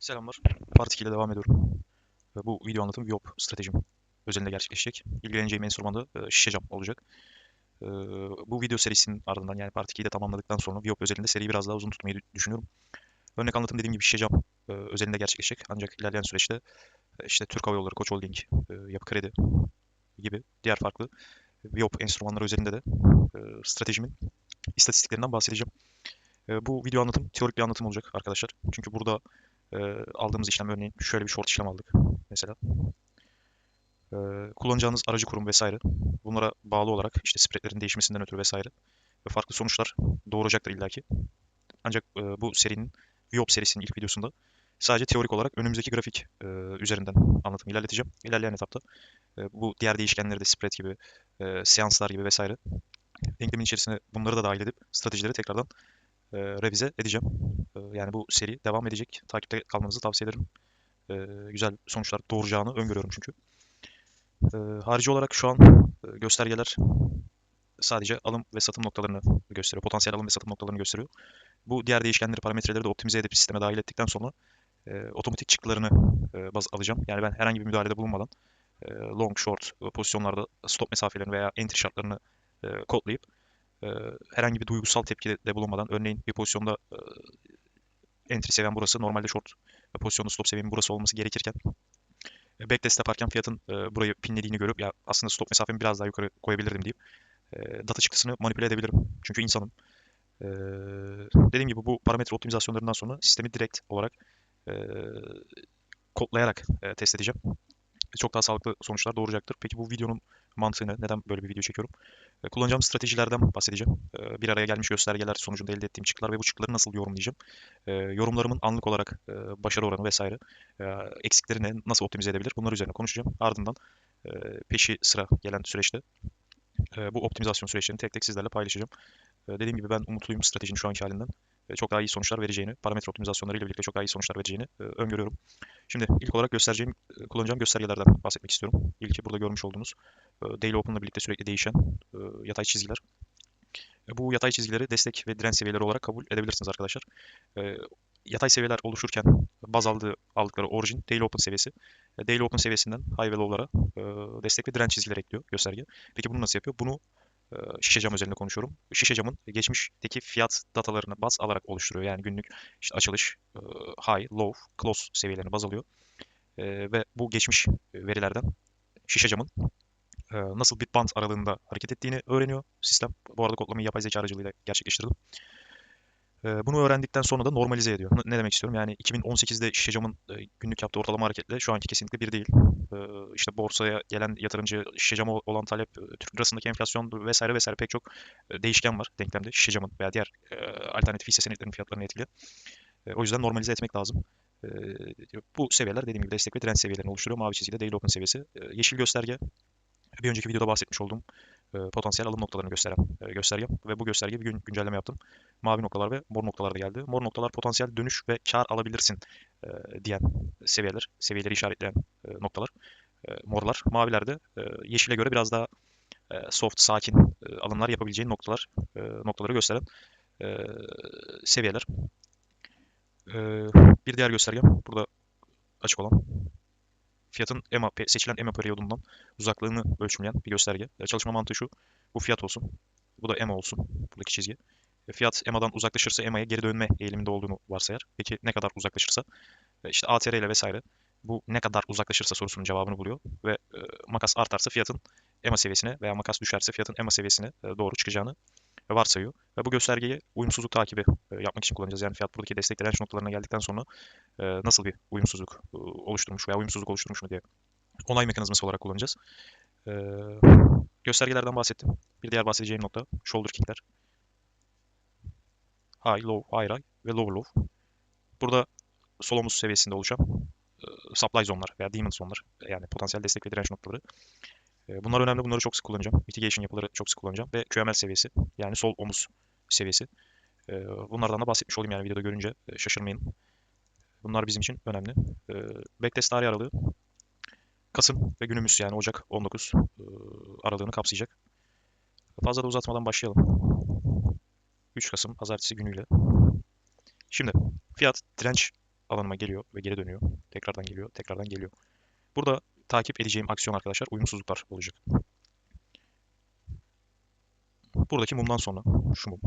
Selamlar. Part 2 ile devam ediyorum. Ve Bu video anlatım Viyop stratejim özelinde gerçekleşecek. İlgileneceğim enstrüman da e, şişe cam olacak. E, Bu video serisinin ardından yani Part 2'yi de tamamladıktan sonra Viyop özelinde seriyi biraz daha uzun tutmayı düşünüyorum. Örnek anlatım dediğim gibi şişe cam e, özelinde gerçekleşecek. Ancak ilerleyen süreçte e, işte Türk Hava Yolları, Koç Holding, e, Yapı Kredi gibi diğer farklı Viyop enstrümanları özelinde de e, stratejimin istatistiklerinden bahsedeceğim. E, Bu video anlatım teorik bir anlatım olacak arkadaşlar. Çünkü burada e, aldığımız işlem örneğin şöyle bir short işlem aldık mesela. E, kullanacağınız aracı kurum vesaire. Bunlara bağlı olarak işte spreadlerin değişmesinden ötürü vesaire ve farklı sonuçlar doğuracaktır illaki. Ancak e, bu serinin Viyop serisinin ilk videosunda sadece teorik olarak önümüzdeki grafik e, üzerinden anlatımı ilerleteceğim. İlerleyen etapta e, bu diğer değişkenleri de spread gibi, e, seanslar gibi vesaire denklemin içerisine bunları da dahil edip stratejileri tekrardan e, revize edeceğim. E, yani bu seri devam edecek. Takipte kalmanızı tavsiye ederim. E, güzel sonuçlar doğuracağını öngörüyorum çünkü. E, harici olarak şu an e, göstergeler sadece alım ve satım noktalarını gösteriyor. Potansiyel alım ve satım noktalarını gösteriyor. Bu diğer değişkenleri, parametreleri de optimize edip sisteme dahil ettikten sonra e, otomatik çıktılarını e, baz alacağım. Yani ben herhangi bir müdahalede bulunmadan e, long, short e, pozisyonlarda stop mesafelerini veya entry şartlarını e, kodlayıp e, herhangi bir duygusal tepkide bulunmadan örneğin bir pozisyonda e, entry seviyem burası normalde short pozisyonda stop seviyemin burası olması gerekirken e, backtest yaparken fiyatın e, burayı pinlediğini görüp ya aslında stop mesafemi biraz daha yukarı koyabilirdim deyip e, data çıktısını manipüle edebilirim. Çünkü insanım. Dediğim gibi bu parametre optimizasyonlarından sonra sistemi direkt olarak kodlayarak test edeceğim. Çok daha sağlıklı sonuçlar doğuracaktır. Peki bu videonun mantığı ne? Neden böyle bir video çekiyorum? E, kullanacağım stratejilerden bahsedeceğim. E, bir araya gelmiş göstergeler sonucunda elde ettiğim çıktılar ve bu çıktıları nasıl yorumlayacağım? E, yorumlarımın anlık olarak başarı oranı vesaire, e, eksikleri ne, nasıl optimize edebilir? Bunlar üzerine konuşacağım. Ardından peşi sıra gelen süreçte bu optimizasyon süreçlerini tek tek sizlerle paylaşacağım. Dediğim gibi ben umutluyum stratejinin şu anki halinden. Çok daha iyi sonuçlar vereceğini, parametre optimizasyonları ile birlikte çok daha iyi sonuçlar vereceğini e, öngörüyorum. Şimdi ilk olarak göstereceğim, e, kullanacağım göstergelerden bahsetmek istiyorum. İlki burada görmüş olduğunuz e, Daily Open'la birlikte sürekli değişen yatay çizgiler. Bu yatay çizgileri destek ve direnç seviyeleri olarak kabul edebilirsiniz arkadaşlar. Yatay seviyeler oluşurken baz aldığı, aldıkları orijin Daily Open seviyesi. Daily Open seviyesinden high ve low'lara destek ve direnç çizgileri ekliyor gösterge. Peki bunu nasıl yapıyor? Bunu şişe cam üzerinde konuşuyorum. Şişe camın geçmişteki fiyat datalarını baz alarak oluşturuyor. Yani günlük işte açılış, e, high, low, close seviyelerini baz alıyor. E, ve bu geçmiş verilerden şişe camın e, nasıl bir band aralığında hareket ettiğini öğreniyor sistem. Bu arada kodlamayı yapay zeka aracılığıyla gerçekleştirdim. E, Bunu öğrendikten sonra da normalize ediyor. Ne demek istiyorum? Yani 2018'de şişe camın e, günlük yaptığı ortalama hareketle şu anki kesinlikle bir değil. E, İşte borsaya gelen yatırımcı, şişe cama olan talep, e, Türk lirasındaki enflasyon vesaire vesaire pek çok e, değişken var denklemde. Şişe camın veya diğer alternatif hisse senetlerinin fiyatlarını etkili. O yüzden normalize etmek lazım. Bu seviyeler dediğim gibi destek ve direnç seviyelerini oluşturuyor. Mavi çizgide Daily Open seviyesi. Yeşil gösterge bir önceki videoda bahsetmiş olduğum e, potansiyel alım noktalarını gösteren e, göstergem ve bu gösterge bir gün güncelleme yaptım. Mavi noktalar ve mor noktalar da geldi. Mor noktalar potansiyel dönüş ve kar alabilirsin e, diyen seviyeler, seviyeleri işaretleyen e, noktalar. E, morlar. Maviler de e, yeşile göre biraz daha e, soft, sakin e, alımlar yapabileceğin noktalar, e, noktaları gösteren e, seviyeler. E, bir diğer göstergem burada açık olan fiyatın EMA, seçilen EMA periyodundan uzaklığını ölçümleyen bir gösterge. E, Çalışma mantığı şu. Bu fiyat olsun. Bu da EMA olsun. Buradaki çizgi. E, Fiyat EMA'dan uzaklaşırsa EMA'ya geri dönme eğiliminde olduğunu varsayar. Peki ne kadar uzaklaşırsa? E, işte ATR ile vesaire bu ne kadar uzaklaşırsa sorusunun cevabını buluyor. Ve makas artarsa fiyatın EMA seviyesine veya makas düşerse fiyatın EMA seviyesine doğru çıkacağını varsayıyor. Ve bu göstergeyi uyumsuzluk takibi e, yapmak için kullanacağız. Yani fiyat buradaki destek direnç noktalarına geldikten sonra e, nasıl bir uyumsuzluk e, oluşturmuş veya uyumsuzluk oluşturmuş mu diye onay mekanizması olarak kullanacağız. Göstergelerden bahsettim. Bir diğer bahsedeceğim nokta shoulder kickler. High, low, high, high ve lower low. Burada sol omuz seviyesinde oluşan supply zone'lar veya demon zone'lar yani potansiyel destek ve direnç noktaları. E, bunlar önemli. Bunları çok sık kullanacağım. Mitigation yapıları çok sık kullanacağım. Ve QML seviyesi yani sol omuz seviyesi. E, bunlardan da bahsetmiş olayım yani videoda görünce e, şaşırmayın. Bunlar bizim için önemli. Backtest tarih aralığı Kasım ve günümüz yani Ocak 19 e, aralığını kapsayacak. Fazla da uzatmadan başlayalım. 3 Kasım pazartesi günüyle. Şimdi fiyat direnç alanıma geliyor ve geri dönüyor. Tekrardan geliyor, tekrardan geliyor. Burada takip edeceğim aksiyon arkadaşlar uyumsuzluklar olacak. Buradaki mumdan sonra şu mum.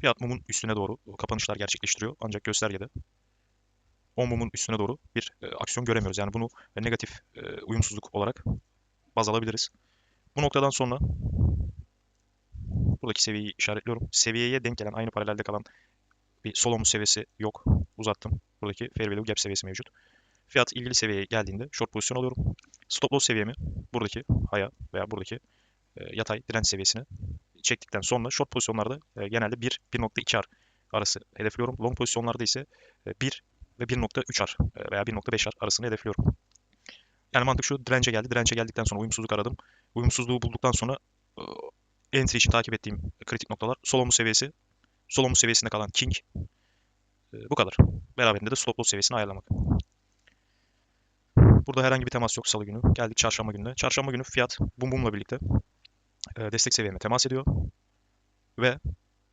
Fiyat mumun üstüne doğru kapanışlar gerçekleştiriyor. Ancak göstergede o mumun üstüne doğru bir e, aksiyon göremiyoruz. Yani bunu negatif e, uyumsuzluk olarak baz alabiliriz. Bu noktadan sonra buradaki seviyeyi işaretliyorum. Seviyeye denk gelen aynı paralelde kalan bir Solomon seviyesi yok. Uzattım. Buradaki fair value gap seviyesi mevcut. Fiyat ilgili seviyeye geldiğinde short pozisyon alıyorum. Stop loss seviyemi buradaki haya veya buradaki e, yatay direnç seviyesine çektikten sonra short pozisyonlarda e, genelde 1 1.2 ar arası hedefliyorum. Long pozisyonlarda ise e, 1 ve 1.3 ar e, veya 1.5 ar arasını hedefliyorum. Yani mantık şu dirence geldi. Dirence geldikten sonra uyumsuzluk aradım. Uyumsuzluğu bulduktan sonra e, entry için takip ettiğim kritik noktalar Solomon seviyesi, Solomon seviyesinde kalan King. E, bu kadar. Beraberinde de stop loss seviyesini ayarlamak. Burada herhangi bir temas yok salı günü. Geldik çarşamba gününe. Çarşamba günü fiyat bum bumla birlikte e, destek seviyeme temas ediyor. Ve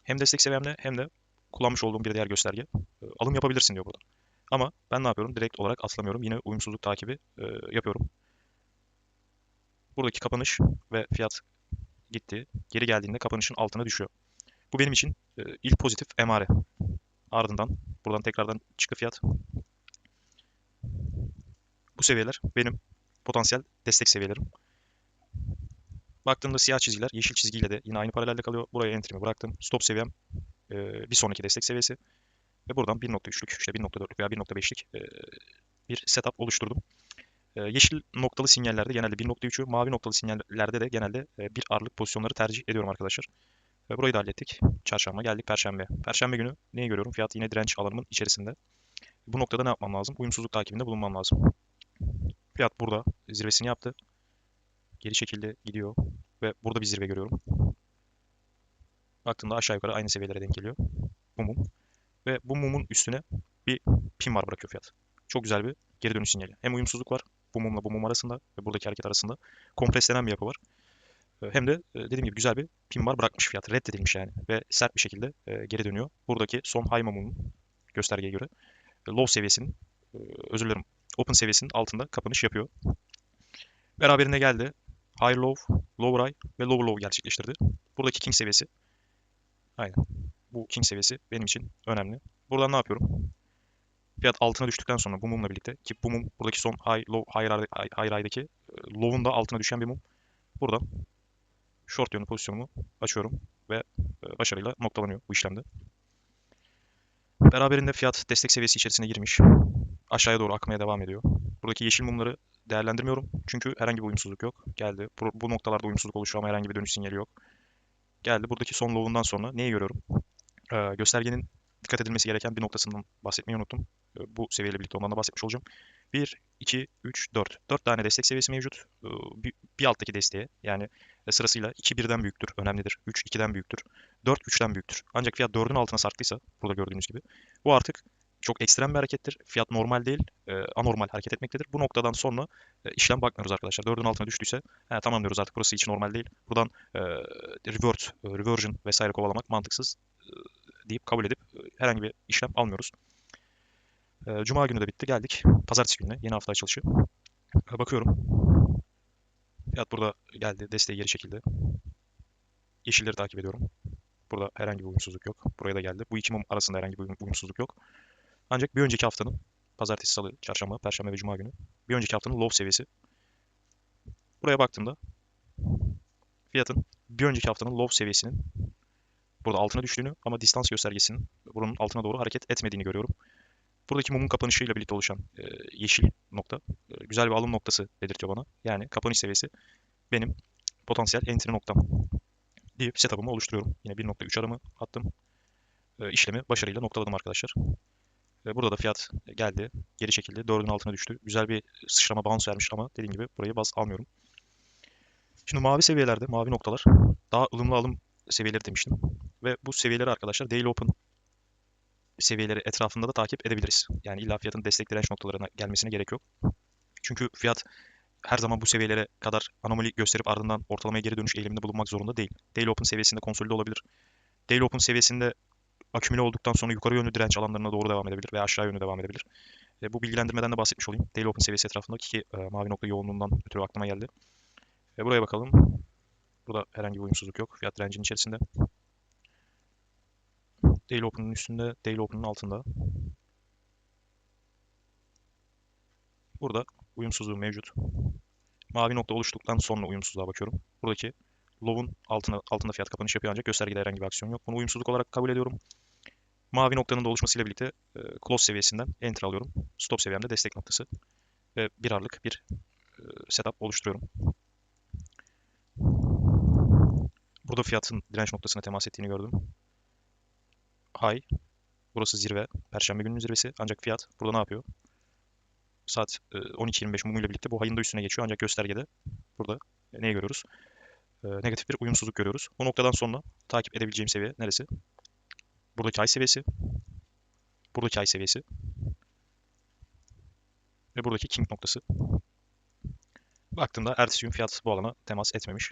hem destek seviyemde hem de kullanmış olduğum bir diğer gösterge e, alım yapabilirsin diyor burada. Ama ben ne yapıyorum? Direkt olarak atlamıyorum. Yine uyumsuzluk takibi e, yapıyorum. Buradaki kapanış ve fiyat gitti. Geri geldiğinde kapanışın altına düşüyor. Bu benim için e, ilk pozitif emare. Ardından buradan tekrardan çıktı fiyat. Bu seviyeler benim potansiyel destek seviyelerim. Baktığımda siyah çizgiler yeşil çizgiyle de yine aynı paralelde kalıyor. Buraya entry'mi bıraktım. Stop seviyem e, bir sonraki destek seviyesi. Ve buradan 1.3'lük, işte 1.4'lük veya 1.5'lik e, bir setup oluşturdum. E, yeşil noktalı sinyallerde genelde 1.3'ü, mavi noktalı sinyallerde de genelde e, bir ağırlık pozisyonları tercih ediyorum arkadaşlar. E, burayı da hallettik. Çarşamba geldik Perşembe. Perşembe günü neyi görüyorum? Fiyat yine direnç alanımın içerisinde. Bu noktada ne yapmam lazım? Uyumsuzluk takibinde bulunmam lazım. Fiyat burada zirvesini yaptı. Geri şekilde gidiyor ve burada bir zirve görüyorum. Baktığımda aşağı yukarı aynı seviyelere denk geliyor. Bu mum. Ve bu mumun üstüne bir pin var bırakıyor fiyat. Çok güzel bir geri dönüş sinyali. Hem uyumsuzluk var bu mumla bu mum arasında ve buradaki hareket arasında kompreslenen bir yapı var. Hem de dediğim gibi güzel bir pin var bırakmış fiyat. Reddedilmiş yani ve sert bir şekilde geri dönüyor. Buradaki son high mumun göstergeye göre low seviyesinin özür dilerim open seviyesinin altında kapanış yapıyor. Beraberinde geldi. High low, lower high ve lower low gerçekleştirdi. Buradaki king seviyesi. Aynen. Bu king seviyesi benim için önemli. Buradan ne yapıyorum? Fiyat altına düştükten sonra bu mumla birlikte ki bu mum buradaki son high low high, high, high high'daki low'un da altına düşen bir mum. Buradan short yönlü pozisyonumu açıyorum ve başarıyla noktalanıyor bu işlemde. Beraberinde fiyat destek seviyesi içerisine girmiş. Aşağıya doğru akmaya devam ediyor. Buradaki yeşil mumları değerlendirmiyorum. Çünkü herhangi bir uyumsuzluk yok. Geldi. Bu, bu noktalarda uyumsuzluk oluşuyor ama herhangi bir dönüş sinyali yok. Geldi. Buradaki son low'undan sonra neyi görüyorum? Ee, göstergenin dikkat edilmesi gereken bir noktasından bahsetmeyi unuttum. Ee, bu seviyeyle birlikte ondan da bahsetmiş olacağım. 1, 2, 3, 4. 4 tane destek seviyesi mevcut. Ee, bir, bir alttaki desteğe yani sırasıyla 2 1'den büyüktür, önemlidir. 3 2'den büyüktür. 4 3'ten büyüktür. Ancak fiyat 4'ün altına sarktıysa burada gördüğünüz gibi bu artık çok ekstrem bir harekettir. Fiyat normal değil, e, anormal hareket etmektedir. Bu noktadan sonra e, işlem bakmıyoruz arkadaşlar. 4'ün altına düştüyse he, tamam diyoruz artık burası hiç normal değil. Buradan e, revert, e, reversion vesaire kovalamak mantıksız e, deyip kabul edip e, herhangi bir işlem almıyoruz. E, Cuma günü de bitti. Geldik. Pazartesi gününe. Yeni hafta açılışı. E, bakıyorum. Fiyat burada geldi. Desteği geri çekildi. Yeşilleri takip ediyorum. Burada herhangi bir uyumsuzluk yok. Buraya da geldi. Bu iki mum arasında herhangi bir uyumsuzluk yok. Ancak bir önceki haftanın pazartesi, salı, çarşamba, perşembe ve cuma günü bir önceki haftanın low seviyesi. Buraya baktığımda fiyatın bir önceki haftanın low seviyesinin burada altına düştüğünü ama distans göstergesinin bunun altına doğru hareket etmediğini görüyorum. Buradaki mumun kapanışıyla birlikte oluşan e, yeşil nokta e, güzel bir alım noktası belirtiyor bana. Yani kapanış seviyesi benim potansiyel entry noktam deyip setup'ımı oluşturuyorum. Yine 1.3 arımı attım. E, işlemi başarıyla noktaladım arkadaşlar. Burada da fiyat geldi. Geri çekildi. 4'ün altına düştü. Güzel bir sıçrama bounce vermiş ama dediğim gibi burayı baz almıyorum. Şimdi mavi seviyelerde, mavi noktalar daha ılımlı alım seviyeleri demiştim. Ve bu seviyeleri arkadaşlar Daily Open seviyeleri etrafında da takip edebiliriz. Yani illa fiyatın destek direnç noktalarına gelmesine gerek yok. Çünkü fiyat her zaman bu seviyelere kadar anomali gösterip ardından ortalamaya geri dönüş eğiliminde bulunmak zorunda değil. Daily Open seviyesinde konsolide olabilir. Daily Open seviyesinde akümüle olduktan sonra yukarı yönlü direnç alanlarına doğru devam edebilir veya aşağı yönlü devam edebilir. E, bu bilgilendirmeden de bahsetmiş olayım. Daily Open seviyesi etrafındaki ki e, mavi nokta yoğunluğundan ötürü aklıma geldi. E, buraya bakalım. Burada herhangi bir uyumsuzluk yok. Fiyat direncinin içerisinde. Daily Open'ın üstünde, Daily Open'ın altında. Burada uyumsuzluğu mevcut. Mavi nokta oluştuktan sonra uyumsuzluğa bakıyorum. Buradaki low'un altına, altında fiyat kapanış yapıyor ancak göstergede herhangi bir aksiyon yok. Bunu uyumsuzluk olarak kabul ediyorum. Mavi noktanın da oluşmasıyla birlikte e, close seviyesinden enter alıyorum. Stop seviyemde destek noktası ve bir arlık bir e, setup oluşturuyorum. Burada fiyatın direnç noktasına temas ettiğini gördüm. High. Burası zirve. Perşembe gününün zirvesi. Ancak fiyat burada ne yapıyor? Saat e, 12.25 mumuyla birlikte bu hayın da üstüne geçiyor. Ancak göstergede burada e, neyi görüyoruz? E, negatif bir uyumsuzluk görüyoruz. Bu noktadan sonra takip edebileceğim seviye neresi? Buradaki ay seviyesi. Buradaki ay seviyesi. Ve buradaki king noktası. Baktığımda ertesi gün fiyat bu alana temas etmemiş.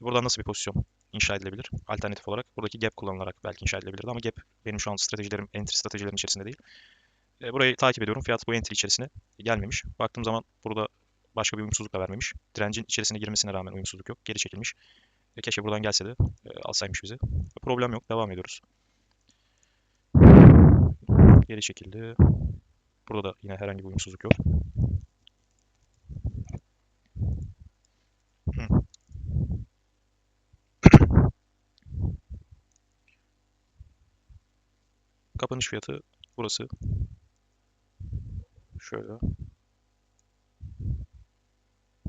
Buradan nasıl bir pozisyon inşa edilebilir? Alternatif olarak buradaki gap kullanılarak belki inşa edilebilirdi ama gap benim şu an stratejilerim, entry stratejilerin içerisinde değil. E, burayı takip ediyorum. Fiyat bu entry içerisine gelmemiş. Baktığım zaman burada başka bir uyumsuzluk da vermemiş. Direncin içerisine girmesine rağmen uyumsuzluk yok. Geri çekilmiş. E, keşke buradan gelse de e, alsaymış bizi. Problem yok. Devam ediyoruz. Geri çekildi. Burada da yine herhangi bir uyumsuzluk yok. Kapanış fiyatı burası. Şöyle.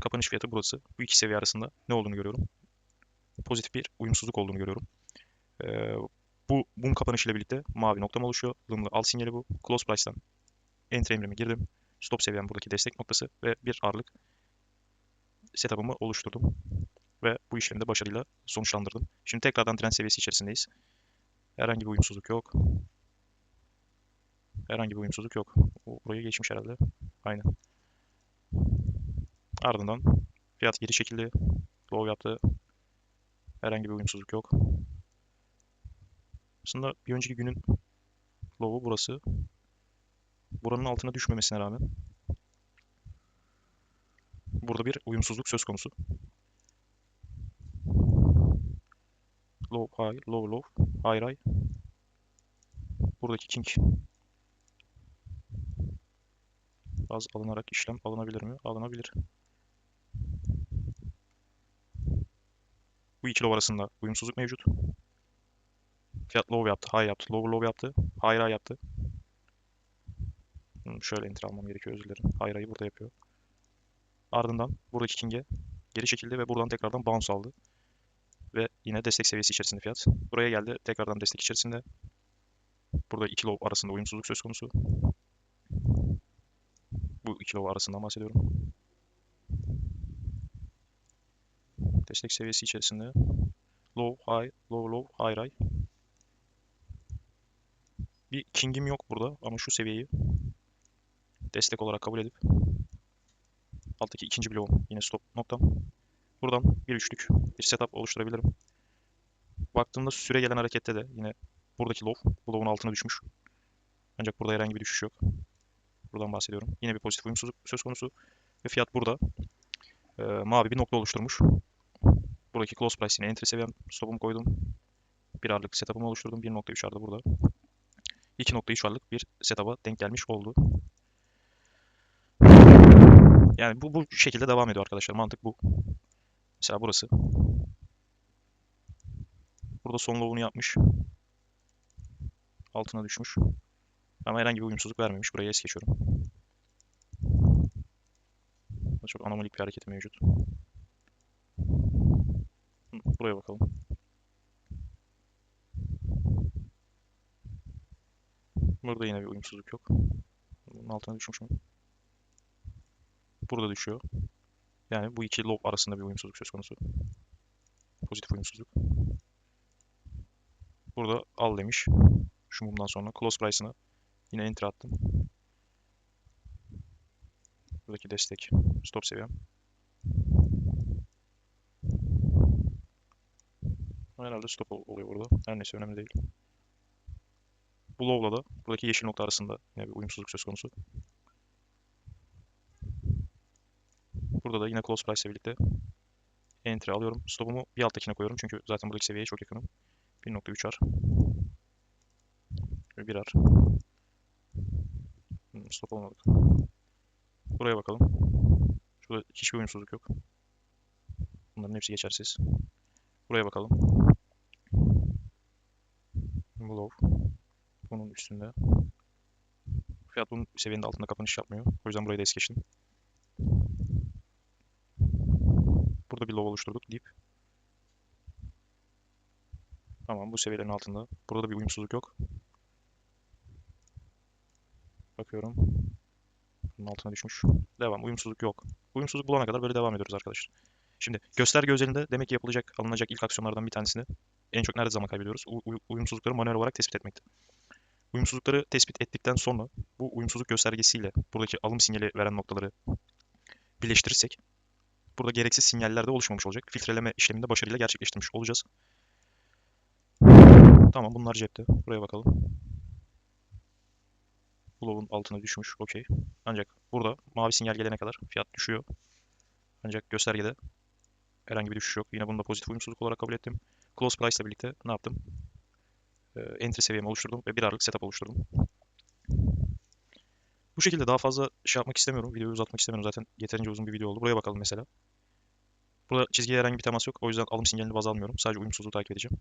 Kapanış fiyatı burası. Bu iki seviye arasında ne olduğunu görüyorum. Pozitif bir uyumsuzluk olduğunu görüyorum. Ee, bu mum kapanışıyla birlikte mavi noktam oluşuyor. Ilımlı al sinyali bu. Close price'tan enter emrimi girdim. Stop seviyem buradaki destek noktası ve bir ağırlık setup'ımı oluşturdum. Ve bu işlemi de başarıyla sonuçlandırdım. Şimdi tekrardan direnç seviyesi içerisindeyiz. Herhangi bir uyumsuzluk yok. Herhangi bir uyumsuzluk yok. Buraya geçmiş herhalde. Aynen. Ardından fiyat geri çekildi. Low yaptı. Herhangi bir uyumsuzluk yok. Aslında bir önceki günün low'u burası. Buranın altına düşmemesine rağmen burada bir uyumsuzluk söz konusu. Low, high, low, low, high, high. Buradaki king az alınarak işlem alınabilir mi? Alınabilir. Bu iki low arasında uyumsuzluk mevcut. Fiyat low yaptı, high yaptı, low low yaptı, high high yaptı. Hmm, şöyle enter almam gerekiyor özür dilerim. High high'ı burada yapıyor. Ardından buradaki king'e geri çekildi ve buradan tekrardan bounce aldı. Ve yine destek seviyesi içerisinde fiyat. Buraya geldi. Tekrardan destek içerisinde. Burada iki low arasında uyumsuzluk söz konusu. Bu iki low arasından bahsediyorum. Destek seviyesi içerisinde. Low, high, low, low, high, high. Bir king'im yok burada ama şu seviyeyi destek olarak kabul edip alttaki ikinci bloğum yine stop noktam. Buradan bir üçlük bir setup oluşturabilirim. Baktığımda süre gelen harekette de yine buradaki low, bu low'un altına düşmüş. Ancak burada herhangi bir düşüş yok. Buradan bahsediyorum. Yine bir pozitif uyumsuzluk söz konusu. Ve fiyat burada. Ee, mavi bir nokta oluşturmuş. Buradaki close price yine entry seviyem. Stop'umu koydum. Bir ağırlık setup'ımı oluşturdum. 1.3 arda burada. 2.3 ağırlık bir setup'a denk gelmiş oldu. Yani bu, bu şekilde devam ediyor arkadaşlar. Mantık bu. Mesela burası. Burada son low'unu yapmış. Altına düşmüş. Ama herhangi bir uyumsuzluk vermemiş. Buraya es geçiyorum. Çok anomalik bir hareket mevcut. Buraya bakalım. Burada yine bir uyumsuzluk yok. Bunun altına düşmüş mü? Burada düşüyor. Yani bu iki lob arasında bir uyumsuzluk söz konusu. Pozitif uyumsuzluk. Burada al demiş. Şu mumdan sonra close price'ına yine enter attım. Buradaki destek stop seviyem. Herhalde stop oluyor burada. Her neyse önemli değil. Bu low'la da buradaki yeşil nokta arasında yine bir uyumsuzluk söz konusu. Burada da yine close price ile birlikte entry alıyorum. Stopumu bir alttakine koyuyorum çünkü zaten buradaki seviyeye çok yakınım. 1.3R. Ve 1R. Hmm, Stop olmadık. Buraya bakalım. Şurada hiçbir uyumsuzluk yok. Bunların hepsi geçersiz. Buraya bakalım. Bu low. Bunun üstünde. Fiyat bunun seviyenin altında kapanış yapmıyor. O yüzden burayı da es geçtim. Burada bir low oluşturduk. Dip. Tamam bu seviyelerin altında. Burada da bir uyumsuzluk yok. Bakıyorum. Bunun altına düşmüş. Devam. Uyumsuzluk yok. Uyumsuzluk bulana kadar böyle devam ediyoruz arkadaşlar. Şimdi gösterge özelinde demek ki yapılacak, alınacak ilk aksiyonlardan bir tanesini en çok nerede zaman kaybediyoruz? U- uy- uyumsuzlukları manuel olarak tespit etmekte. Uyumsuzlukları tespit ettikten sonra bu uyumsuzluk göstergesiyle buradaki alım sinyali veren noktaları birleştirirsek burada gereksiz sinyaller de oluşmamış olacak. Filtreleme işlemini de başarıyla gerçekleştirmiş olacağız. Tamam bunlar cepte. Buraya bakalım. Bulov'un altına düşmüş. Okey. Ancak burada mavi sinyal gelene kadar fiyat düşüyor. Ancak göstergede herhangi bir düşüş yok. Yine bunu da pozitif uyumsuzluk olarak kabul ettim. Close price ile birlikte ne yaptım? Ee, entry seviyemi oluşturdum ve bir aralık setup oluşturdum. Bu şekilde daha fazla şey yapmak istemiyorum. Videoyu uzatmak istemiyorum. Zaten yeterince uzun bir video oldu. Buraya bakalım mesela. Burada çizgiye herhangi bir temas yok. O yüzden alım sinyalini baz almıyorum. Sadece uyumsuzluğu takip edeceğim.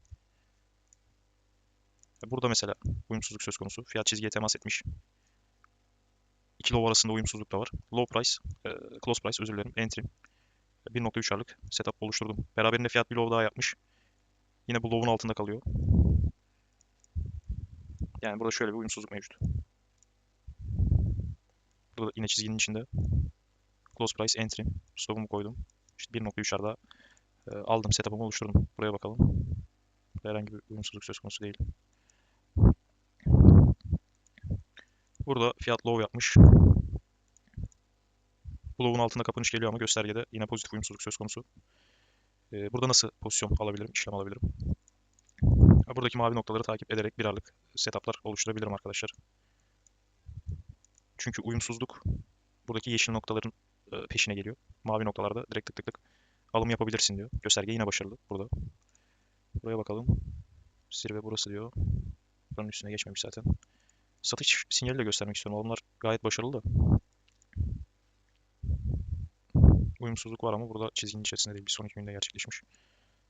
Burada mesela uyumsuzluk söz konusu. Fiyat çizgiye temas etmiş. İki low arasında uyumsuzluk da var. Low price, e, close price özür dilerim. Entry. 1.3'arlık setup oluşturdum. Beraberinde fiyat bir low daha yapmış. Yine bu low'un altında kalıyor. Yani burada şöyle bir uyumsuzluk mevcut. Burada yine çizginin içinde close price entry stopumu koydum. İşte 1.3'larda e, aldım setup'ımı oluşturdum. Buraya bakalım. Burada herhangi bir uyumsuzluk söz konusu değil. Burada fiyat low yapmış. Bu low'un altında kapanış geliyor ama göstergede yine pozitif uyumsuzluk söz konusu. Ee, burada nasıl pozisyon alabilirim, işlem alabilirim? Buradaki mavi noktaları takip ederek bir aralık setuplar oluşturabilirim arkadaşlar. Çünkü uyumsuzluk buradaki yeşil noktaların e, peşine geliyor. Mavi noktalarda direkt tık tık tık alım yapabilirsin diyor. Gösterge yine başarılı burada. Buraya bakalım. Zirve burası diyor. Buranın üstüne geçmemiş zaten. Satış sinyali de göstermek istiyorum. Alımlar gayet başarılı da. Uyumsuzluk var ama burada çizginin içerisinde değil. Bir sonraki günde gerçekleşmiş.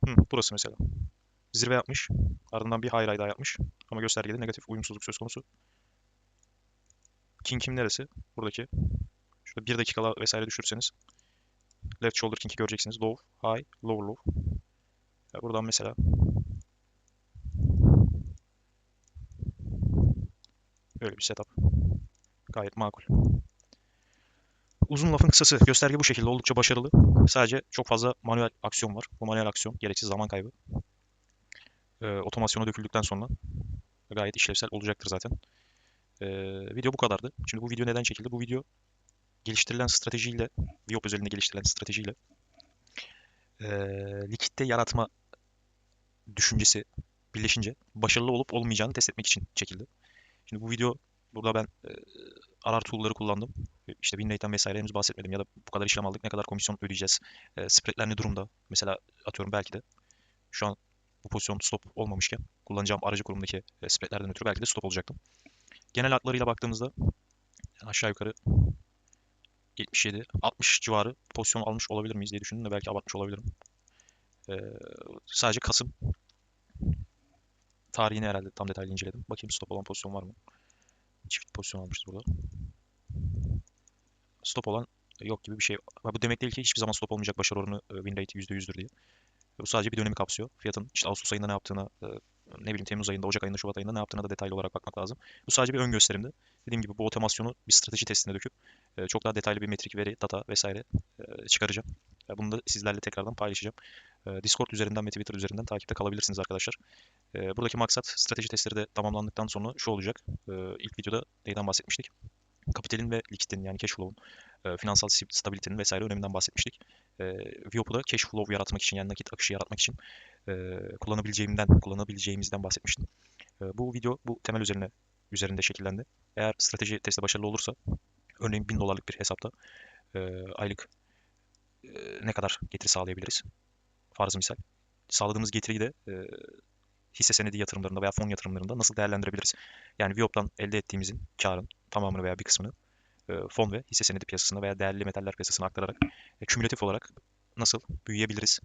Hı, burası mesela. Zirve yapmış. Ardından bir high daha yapmış. Ama göstergede negatif uyumsuzluk söz konusu. King kim neresi? Buradaki. Şurada bir dakikala vesaire düşürseniz. Left shoulder king'i göreceksiniz. Low, high, lower low. Ya buradan mesela Böyle bir setup. Gayet makul. Uzun lafın kısası. Gösterge bu şekilde oldukça başarılı. Sadece çok fazla manuel aksiyon var. Bu manuel aksiyon gereksiz zaman kaybı. Ee, otomasyona döküldükten sonra gayet işlevsel olacaktır zaten. Ee, video bu kadardı. Şimdi bu video neden çekildi? Bu video geliştirilen stratejiyle, Viop özelinde geliştirilen stratejiyle ee, likitte yaratma düşüncesi birleşince başarılı olup olmayacağını test etmek için çekildi. Şimdi bu video burada ben e, arar tool'ları kullandım. İşte win rate'den vesaire henüz bahsetmedim ya da bu kadar işlem aldık ne kadar komisyon ödeyeceğiz. E, spreadler ne durumda? Mesela atıyorum belki de şu an bu pozisyon stop olmamışken kullanacağım aracı kurumdaki e, spreadlerden ötürü belki de stop olacaktım. Genel haklarıyla baktığımızda aşağı yukarı 77, 60 civarı pozisyon almış olabilir miyiz diye düşündüm de belki abartmış olabilirim. E, sadece Kasım tarihini herhalde tam detaylı inceledim. Bakayım stop olan pozisyon var mı? Çift pozisyon almışız burada. Stop olan yok gibi bir şey. Bu demek değil ki hiçbir zaman stop olmayacak başarı oranı e, win rate %100'dür diye. Bu sadece bir dönemi kapsıyor. Fiyatın işte Ağustos ayında ne yaptığını, e, ne bileyim Temmuz ayında, Ocak ayında, Şubat ayında ne yaptığına da detaylı olarak bakmak lazım. Bu sadece bir ön gösterimdi. Dediğim gibi bu otomasyonu bir strateji testine döküp e, çok daha detaylı bir metrik, veri, data vesaire çıkaracağım. Bunu da sizlerle tekrardan paylaşacağım. Discord üzerinden ve Twitter üzerinden takipte kalabilirsiniz arkadaşlar. Buradaki maksat strateji testleri de tamamlandıktan sonra şu olacak. İlk videoda neyden bahsetmiştik? Kapitalin ve likiditenin yani cash flow'un, finansal stabilitenin vesaire öneminden bahsetmiştik. Viop'u da cash flow yaratmak için yani nakit akışı yaratmak için kullanabileceğimden, kullanabileceğimizden bahsetmiştim. Bu video bu temel üzerine üzerinde şekillendi. Eğer strateji testi başarılı olursa, örneğin 1000 dolarlık bir hesapta e, aylık e, ne kadar getiri sağlayabiliriz? Farz misal. Sağladığımız getiriyi de e, hisse senedi yatırımlarında veya fon yatırımlarında nasıl değerlendirebiliriz? Yani Viop'tan elde ettiğimizin karın tamamını veya bir kısmını e, fon ve hisse senedi piyasasına veya değerli metaller piyasasına aktararak e, kümülatif olarak nasıl büyüyebiliriz?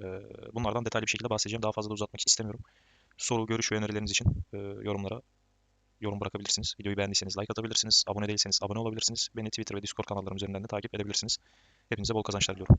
E, bunlardan detaylı bir şekilde bahsedeceğim. Daha fazla da uzatmak istemiyorum. Soru, görüş ve önerileriniz için e, yorumlara yorum bırakabilirsiniz. Videoyu beğendiyseniz like atabilirsiniz. Abone değilseniz abone olabilirsiniz. Beni Twitter ve Discord kanallarım üzerinden de takip edebilirsiniz. Hepinize bol kazançlar diliyorum.